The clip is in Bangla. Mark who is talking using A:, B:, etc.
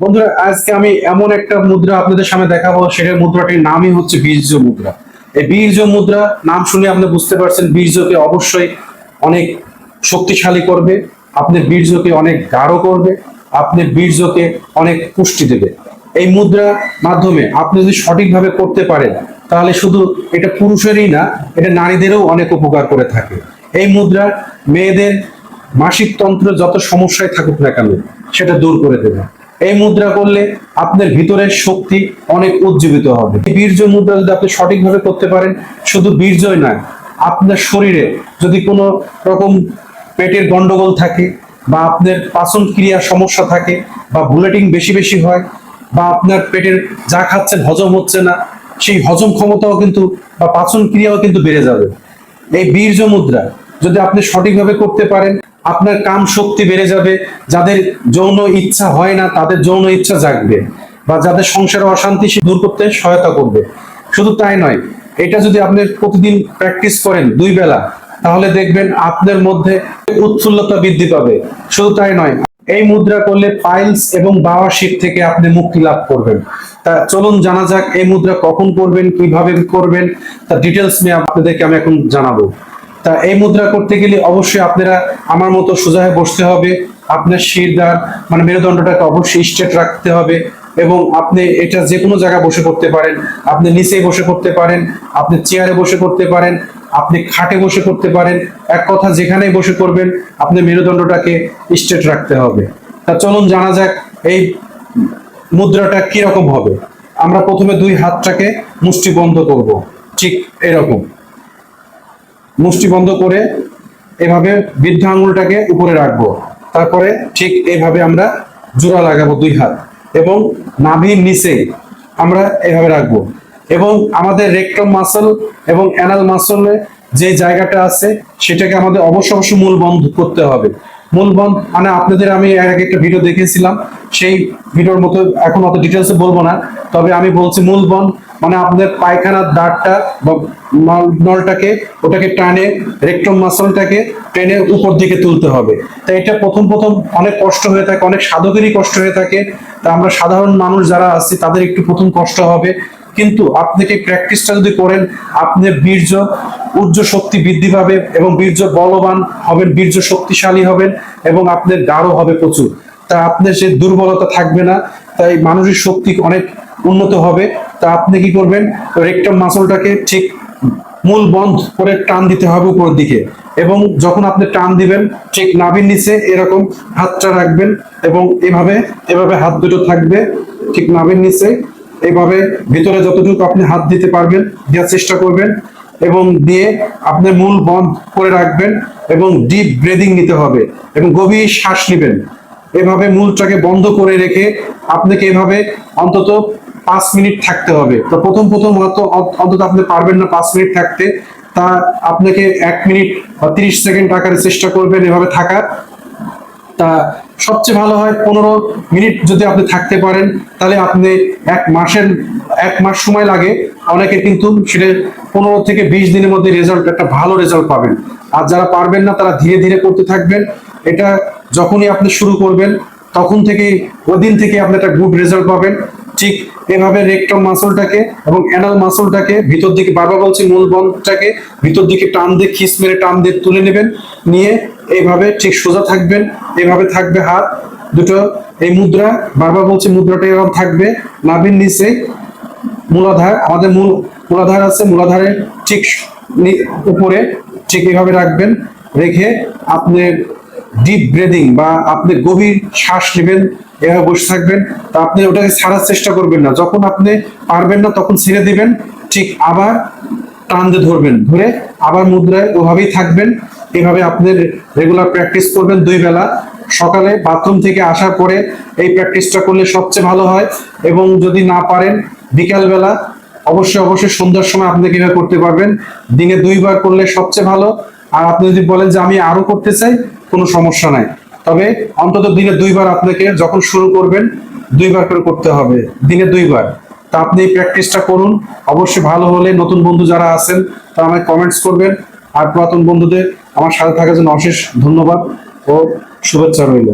A: বন্ধুরা, আজকে আমি এমন একটা মুদ্রা আপনাদের সামনে দেখাবো, সেটার মুদ্রাটির নামই হচ্ছে বীর্য মুদ্রা। এই বীর্য মুদ্রা, নাম শুনে আপনি বুঝতে পারছেন, বীর্যকে অবশ্যই অনেক শক্তিশালী করবে আপনার বীর্যকে অনেক গাঢ় করবে আপনার বীর্যকে অনেক পুষ্টি দেবে। এই মুদ্রা মাধ্যমে আপনি যদি সঠিকভাবে করতে পারেন, তাহলে শুধু এটা পুরুষেরই না, এটা নারীদেরও অনেক উপকার করে থাকে। এই মুদ্রা মেয়েদের মাসিক তন্ত্র যত সমস্যায় থাকুক না কেন, সেটা দূর করে দেবে। এই মুদ্রা করলে আপনার ভিতরের শক্তি অনেক উজ্জীবিত হবে। এই বীর্য মুদ্রা যদি আপনি সঠিকভাবে করতে পারেন, শুধু বীর্যই নয়, আপনার শরীরে যদি কোনো রকম পেটের গন্ডগোল থাকে বা আপনার পাচন ক্রিয়ার সমস্যা থাকে বা বুলেটিং বেশি বেশি হয় বা আপনার পেটের যা খাচ্ছেন হজম হচ্ছে না, সেই হজম ক্ষমতাও কিন্তু বা পাচন ক্রিয়াও কিন্তু বেড়ে যাবে। এই বীর্য মুদ্রা যদি আপনি সঠিকভাবে করতে পারেন আপনার কাম শক্তি বেড়ে যাবে, যাদের যৌন ইচ্ছা হয় না, তাদের যৌন ইচ্ছা জাগবে বা যাদের সংসারে অশান্তি, সে দূর করতে সহায়তা করবে। শুধু তাই নয়, এটা যদি আপনি প্রতিদিন প্র্যাকটিস করেন দুই বেলা, তাহলে দেখবেন আপনার মধ্যে উৎফুল্লতা বৃদ্ধি পাবে। শুধু তাই নয়, এই মুদ্রা করলে পাইলস এবং বাওয়া শীত থেকে আপনি মুক্তি লাভ করবেন। তা চলুন জানা যাক, এই মুদ্রা কখন করবেন, কীভাবে করবেন তার ডিটেলস নিয়ে আপনাদেরকে আমি এখন জানাব। তা এই মুদ্রা করতে গেলে অবশ্যই আপনারা আমার মতো সোজা হয়ে বসতে হবে। আপনার শিরদার মানে মেরুদণ্ডটাকে অবশ্যই স্ট্রেট রাখতে হবে এবং আপনি এটা যে কোনো জায়গায় বসে করতে পারেন। আপনি নিচে বসে করতে পারেন, আপনি চেয়ারে বসে করতে পারেন, আপনি খাটে বসে করতে পারেন। এক কথা যেখানে বসে করবেন আপনি মেরুদণ্ডটাকে স্ট্রেট রাখতে হবে। তা চলুন জানা যাক এই মুদ্রাটা কি রকম হবে। আমরা প্রথমে দুই হাতটাকে মুষ্টি বন্ধ করব। ঠিক এরকম। মুষ্টি বন্ধ করে এভাবে বৃদ্ধ আঙুলটাকে উপরে রাখব। তারপরে ঠিক এইভাবে আমরা জোড়া লাগাবো দুই হাত এবং নাভির নিচে আমরা এভাবে রাখব। এবং আমাদের রেক্টম মাসল এবং অ্যানাল মাসলে যে জায়গাটা আছে, সেটাকে আমাদের অবশ্য অবশ্য মূল বন্ধ করতে হবে। মূল বন্ধ মানে আপনাদের আমি এর আগে একটা ভিডিও দেখেছিলাম, সেই ভিডিওর মতো এখন অত ডিটেলসে বলব না, তবে আমি বলছি মূল বন্ধ মানে আপনাদের পায়খানার দাঁড়টা বা নল- নলটাকে, ওটাকে টানে রেক্টম মাসলটাকে টেনে উপর দিকে তুলতে হবে। তাই এটা প্রথম প্রথম অনেক কষ্ট হয়ে থাকে, অনেক সাধকেরই কষ্ট হয়ে থাকে। তা আমরা সাধারণ মানুষ যারা আছি, তাদের একটু প্রথম কষ্ট হবে। কিন্তু আপনি আপনাকে প্র্যাকটিসটা যদি করেন আপনার বীর্য উর্জ শক্তি বৃদ্ধি পাবে এবং বীর্য বলবান হবেন, বীর্য শক্তিশালী হবেন এবং আপনার গাঢ় হবে প্রচুর। তা আপনার সে দুর্বলতা থাকবে না, তাই মানসিক শক্তি অনেক উন্নত হবে। তা আপনি কি করবেন? রেক্টাম মাসলটাকে ঠিক মূল বন্ধ করে টান দিতে হবে উপরের দিকে। এবং যখন আপনি টান দিবেন, ঠিক নাভির নিচে এরকম হাতটা রাখবেন এবং এভাবে এভাবে হাত দুটো থাকবে, ঠিক নাভির নিচে। এভাবে ভিতরে যতটুকু আপনি হাত দিতে পারবেন, দেওয়ার চেষ্টা করবেন এবং দিয়ে আপনি মূল বন্ধ করে রাখবেন এবং ডিপ ব্রেদিং নিতে হবে এবং গভীর শ্বাস নেবেন। এভাবে মূলটাকে বন্ধ করে রেখে আপনাকে এভাবে অন্তত পাঁচ মিনিট থাকতে হবে। তো প্রথম প্রথম হয়তো অন্তত আপনি পারবেন না পাঁচ মিনিট থাকতে। তা আপনাকে এক মিনিট বা তিরিশ সেকেন্ড আকারে চেষ্টা করবেন এভাবে থাকার। তা সবচেয়ে ভালো হয় পনেরো মিনিট যদি আপনি থাকতে পারেন, তাহলে আপনি এক মাসের, এক মাস সময় লাগে। অনেকে কিন্তু সেটা পনেরো থেকে বিশ দিনের মধ্যে রেজাল্ট একটা ভালো রেজাল্ট পাবেন। আর যারা পারবেন না, তারা ধীরে ধীরে করতে থাকবেন। এটা যখনই আপনি শুরু করবেন, তখন থেকে ওই দিন থেকে আপনি একটা গুড রেজাল্ট পাবেন। ঠিক এভাবে রেক্টম মাসলটাকে এবং অ্যানাল মাসলটাকে ভিতর দিকে বারবার বলছি মূল বন্ধটাকে ভিতর দিকে টান দিয়ে খিস মেরে টান দিয়ে তুলে নেবেন। নিয়ে এইভাবে ঠিক সোজা থাকবেন। এভাবে থাকবে হাত, দুটো এই মুদ্রা বারবার বলছি মুদ্রাটা এরকম থাকবে। নাভির নিচে মূলাধার, আমাদের মূল মূলাধার আছে, মূলাধারের ঠিক উপরে ঠিক এভাবে রাখবেন। রেখে আপনি ডিপ ব্রেদিং বা আপনি গভীর শ্বাস নেবেন, এভাবে বসে থাকবেন, তা আপনি ওটাকে ছাড়ার চেষ্টা করবেন না। যখন আপনি পারবেন না, তখন ছেড়ে দিবেন, ঠিক আবার টান দিয়ে ধরবেন ধরে, আবার মুদ্রায় ওভাবেই থাকবেন। এভাবে আপনি রেগুলার প্র্যাকটিস করবেন দুই বেলা। সকালে বাথরুম থেকে আসার পরে এই প্র্যাকটিসটা করলে সবচেয়ে ভালো হয়। এবং যদি না পারেন, বিকাল বেলা অবশ্যই অবশ্যই সন্ধ্যার সময় আপনি কীভাবে করতে পারবেন। দিনে দুইবার করলে সবচেয়ে ভালো। আর আপনি যদি বলেন যে আমি আরও করতে চাই, কোনো সমস্যা নাই। তবে অন্তত দিনে দুইবার আপনাকে যখন শুরু করবেন, দুইবার করে করতে হবে। দিনে দুইবার। তা আপনি এই প্র্যাকটিসটা করুন। অবশ্যই ভালো হলে নতুন বন্ধু যারা আছেন, তারা আমায় কমেন্টস করবেন। আর পুরাতন বন্ধুদের আমার সাথে থাকার জন্য অশেষ ধন্যবাদ ও শুভেচ্ছা রইল।